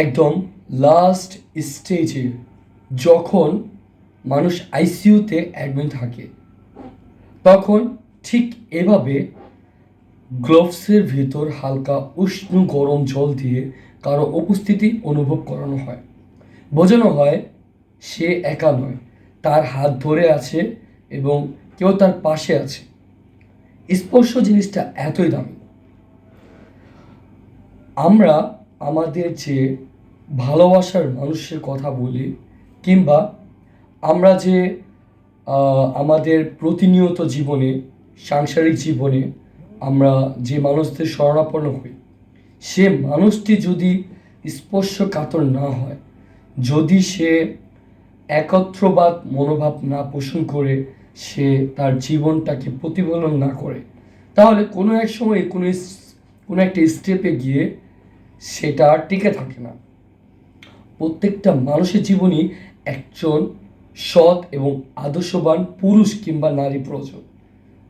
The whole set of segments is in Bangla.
একদম লাস্ট স্টেজে যখন মানুষ আইসিইউতে অ্যাডমিট থাকে, তখন ঠিক এভাবে গ্লোভসের ভিতর হালকা উষ্ণ গরম জল দিয়ে কারও উপস্থিতি অনুভব করানো হয়। বোঝানো হয় সে একা নয়, তার হাত ধরে আছে এবং কেউ তার পাশে আছে। স্পর্শ জিনিসটা এতই দামি। আমরা আমাদের যে ভালোবাসার মানুষের কথা বলি, কিংবা আমরা যে আমাদের প্রতিনিয়ত জীবনে, সাংসারিক জীবনে আমরা যে মানুষদের শরণাপন্ন হই, সে মানুষটি যদি স্পর্শকাতর না হয়, যদি সে একত্রবাদ মনোভাব না পোষণ করে সে তার জীবনটাকে প্রতিফলন না করে, তাহলে কোনো এক সময় কোনো কোনো একটা স্টেপে গিয়ে সেটা আর টিকে থাকে না। প্রত্যেকটা মানুষের জীবনই একজন সৎ এবং আদর্শবান পুরুষ কিংবা নারী প্রয়োজন।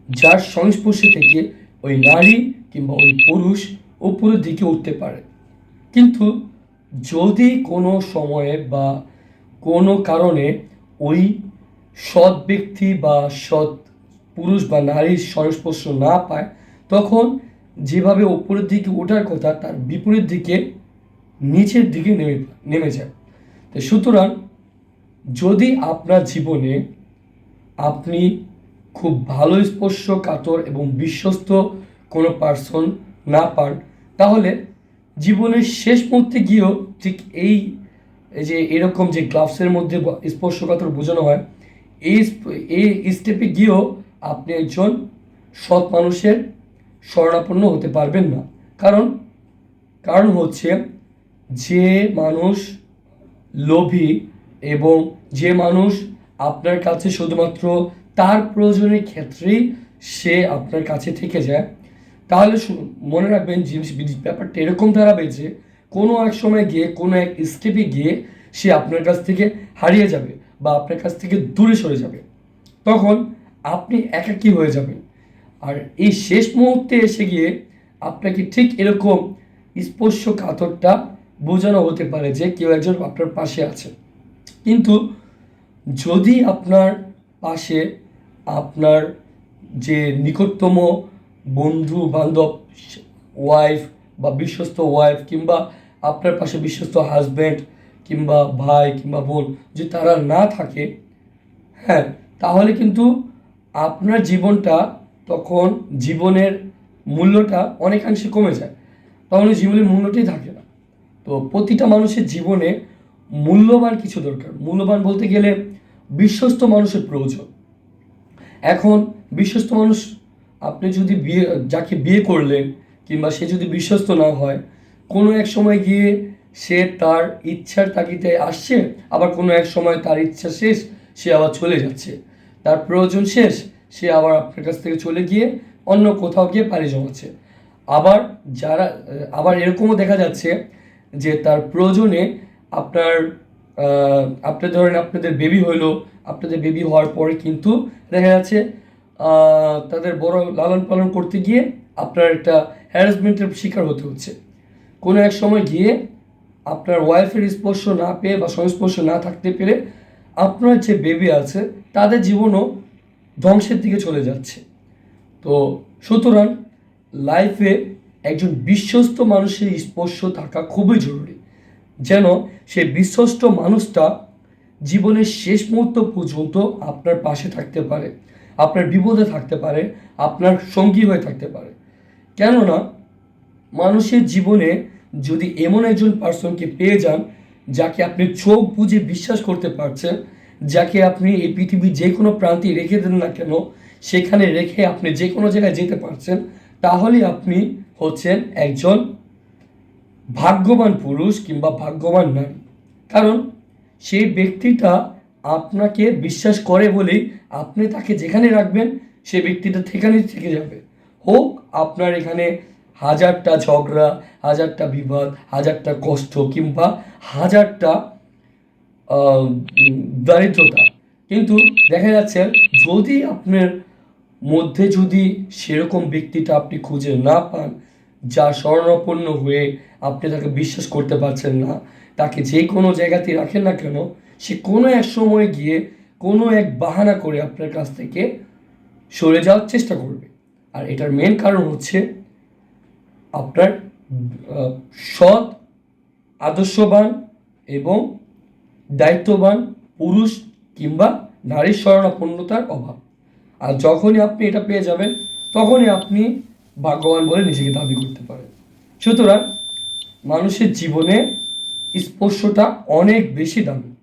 যার সংস্পর্শে থেকে ওই নারী কিংবা ওই পুরুষ উপরের দিকে উঠতে পারে। কিন্তু যদি কোনো সময়ে বা কোনো কারণে ওই সৎ ব্যক্তি বা সৎ পুরুষ বা নারীর সংস্পর্শ না পায়, তখন যেভাবে ওপরের দিকে ওঠার কথা, তার বিপরীত দিকে নিচের দিকে নেমে নেমে যায় তো সুতরাং যদি আপনার জীবনে আপনি খুব ভালো স্পর্শ, কাতর এবং বিশ্বস্ত কোনো পার্সন না পান, তাহলে জীবনের শেষ মুহূর্তে গিয়েও ঠিক এই যে এরকম যে গ্লাভসের মধ্যে স্পর্শকাতর বোঝানো হয়, এই এই স্টেপে গিয়েও আপনি একজন সৎ মানুষের শরণাপন্ন হতে পারবেন না। কারণ কারণ হচ্ছে যে মানুষ লোভী এবং যে মানুষ আপনার কাছে শুধুমাত্র তার প্রয়োজনের ক্ষেত্রেই সে আপনার কাছে থেকে যায়, তাহলে মনে রাখবেন জিনিস- ব্যাপারটা এরকম দাঁড়াবে যে কোনো এক সময় গিয়ে, কোনো এক স্টেপে গিয়ে সে আপনার কাছ থেকে হারিয়ে যাবে বা আপনার কাছ থেকে দূরে সরে যাবে। তখন আপনি একাকী হয়ে যাবেন। আর এই শেষ মুহূর্তে এসে গিয়ে আপনাকে ঠিক এরকম স্পর্শ কাতরটা বোঝানো হতে পারে যে কেউ একজন আপনার পাশে আছে। কিন্তু যদি আপনার পাশে আপনার যে নিকটতম বন্ধু, বান্ধব ওয়াইফ বা বিশ্বস্ত ওয়াইফ কিংবা আপনার পাশে বিশ্বস্ত হাজব্যান্ড কিংবা ভাই কিংবা বোন যদি তারা না থাকে হ্যাঁ তাহলে কিন্তু আপনার জীবনটা তখন জীবনের মূল্যটা অনেকাংশে কমে যায়। তখন জীবনের মূল্যটাই থাকে না। তো প্রতিটা মানুষের জীবনে মূল্যবান কিছু দরকার। মূল্যবান বলতে গেলে বিশ্বস্ত মানুষের প্রয়োজন। এখন বিশ্বস্ত মানুষ, আপনি যদি বিয়ে, যাকে বিয়ে করলেন কিংবা সে যদি বিশ্বস্ত না হয়, কোনো এক সময় গিয়ে সে তার ইচ্ছার তাগিদে আসছে, আবার কোনো এক সময় তার ইচ্ছা শেষ, সে আবার চলে যাচ্ছে। তার প্রয়োজন শেষ সে আবার আপনার কাছ থেকে চলে গিয়ে অন্য কোথাও গিয়ে পাড়ি জমাচ্ছে। আবার যারা আবার এরকমও দেখা যাচ্ছে যে তার প্রয়োজনে আপনার আহ, আপনি ধরেন আপনাদের বেবি হইল আপনাদের বেবি হওয়ার পরে কিন্তু দেখা যাচ্ছে তাদের বড় লালন পালন করতে গিয়ে আপনার একটা হ্যারাসমেন্টের শিকার হতে হচ্ছে। কোনো এক সময় গিয়ে আপনার ওয়াইফের স্পর্শ না পেয়ে বা সংস্পর্শ না থাকতে পেরে আপনার যে বেবি আছে তাদের জীবনও ধ্বংসের দিকে চলে যাচ্ছে। তো সুতরাং লাইফে একজন বিশ্বস্ত মানুষের স্পর্শ থাকা খুবই জরুরি। যেন সে বিশ্বস্ত মানুষটা জীবনের শেষ মুহূর্ত পর্যন্ত আপনার পাশে থাকতে পারে, আপনার বিপদে থাকতে পারে, আপনার সঙ্গী হয়ে থাকতে পারে। কেননা মানুষের জীবনে যদি এমন একজন পার্সনকে পেয়ে যান, যাকে আপনি চোখ বুঝে বিশ্বাস করতে পারছেন যাকে আপনি এই পৃথিবীর যে কোনো প্রান্তে রেখে দেন না কেন, সেখানে রেখে আপনি যে কোনো জায়গায় যেতে পারছেন, তাহলে আপনি হচ্ছেন একজন ভাগ্যবান পুরুষ কিংবা ভাগ্যবান নারী। কারণ সেই ব্যক্তিটা আপনাকে বিশ্বাস করে বলেই আপনি তাকে যেখানে রাখবেন সেই ব্যক্তিটা সেখানেই থেকে যাবে। হোক আপনার এখানে হাজারটা ঝগড়া, হাজারটা বিবাদ, হাজারটা কষ্ট কিংবা হাজারটা দারিদ্রতা। কিন্তু দেখা যাচ্ছে যদি আপনার মধ্যে যদি সেরকম ব্যক্তিটা আপনি খুঁজে না পান, যা শরণাপন্ন হয়ে আপনি তাকে বিশ্বাস করতে পারছেন না, তাকে যে কোনো জায়গাতে রাখেন না কেন, সে কোনো এক সময় গিয়ে কোনো এক বাহানা করে আপনার কাছ থেকে সরে যাওয়ার চেষ্টা করবে। আর এটার মেন কারণ হচ্ছে আপনার সৎ, আদর্শবান এবং দায়িত্ববান পুরুষ কিংবা নারীর স্মরণাপন্নতার অভাব। আর যখনই আপনি এটা পেয়ে যাবেন, তখনই আপনি ভাগ্যবান বলে নিজেকে দাবি করতে পারেন। সুতরাং মানুষের জীবনে স্পর্শটা অনেক বেশি দামি।